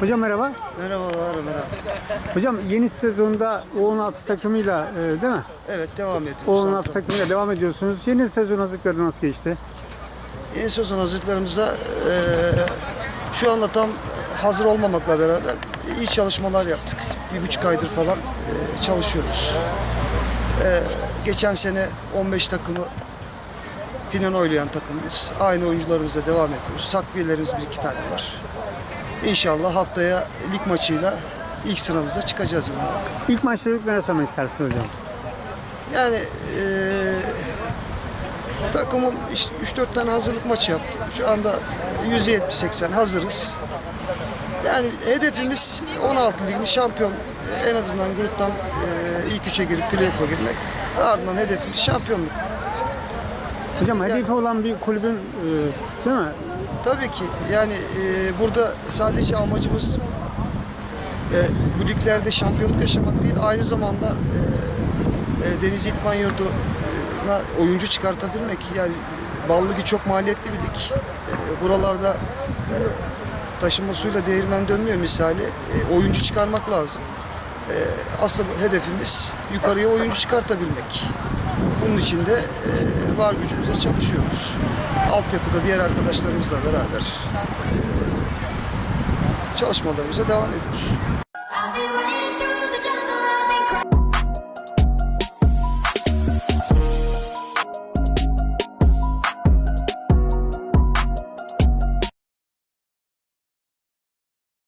Hocam merhaba. Merhabalar merhaba. Hocam yeni sezonda U16 takımıyla e, değil mi? Evet devam ediyoruz. U16 Antrenman. takımıyla devam ediyorsunuz. Yeni sezon hazırlıkları nasıl geçti? Yeni sezon hazırlıklarımıza eee, şu anda tam hazır olmamakla beraber iyi çalışmalar yaptık. Bir buçuk aydır falan eee, çalışıyoruz. Eee, geçen sene 15 takımı final oynayan takımımız. Aynı oyuncularımıza devam ediyoruz. Takviyelerimiz bir iki tane var. İnşallah haftaya lig maçıyla ilk sıramıza çıkacağız Ümran abi. İlk maçları ne söylemek istersiniz hocam? Yani eee takımım işte 3-4 tane hazırlık maçı yaptım. Şu anda %70-80 hazırız. Yani hedefimiz 16 ligli şampiyon en azından gruptan eee, ilk üçe girip playoff'a girmek. Ardından hedefimiz şampiyonluk. Hocam hedefi olan bir kulübün e, değil mi? Tabii ki yani eee, burada sadece amacımız bu liglerde şampiyonluk yaşamak değil aynı zamanda eee, Deniz İtman Yurdu'na oyuncu çıkartabilmek. Yani Ballı çok maliyetli bir lig. Buralarda taşınma suyla değirmen dönmüyor misali. Eee, oyuncu çıkarmak lazım. Eee, asıl hedefimiz yukarıya oyuncu çıkartabilmek. Bunun için de eee, var gücümüze çalışıyoruz. Altyapıda diğer arkadaşlarımızla beraber eee, çalışmalarımıza devam ediyoruz.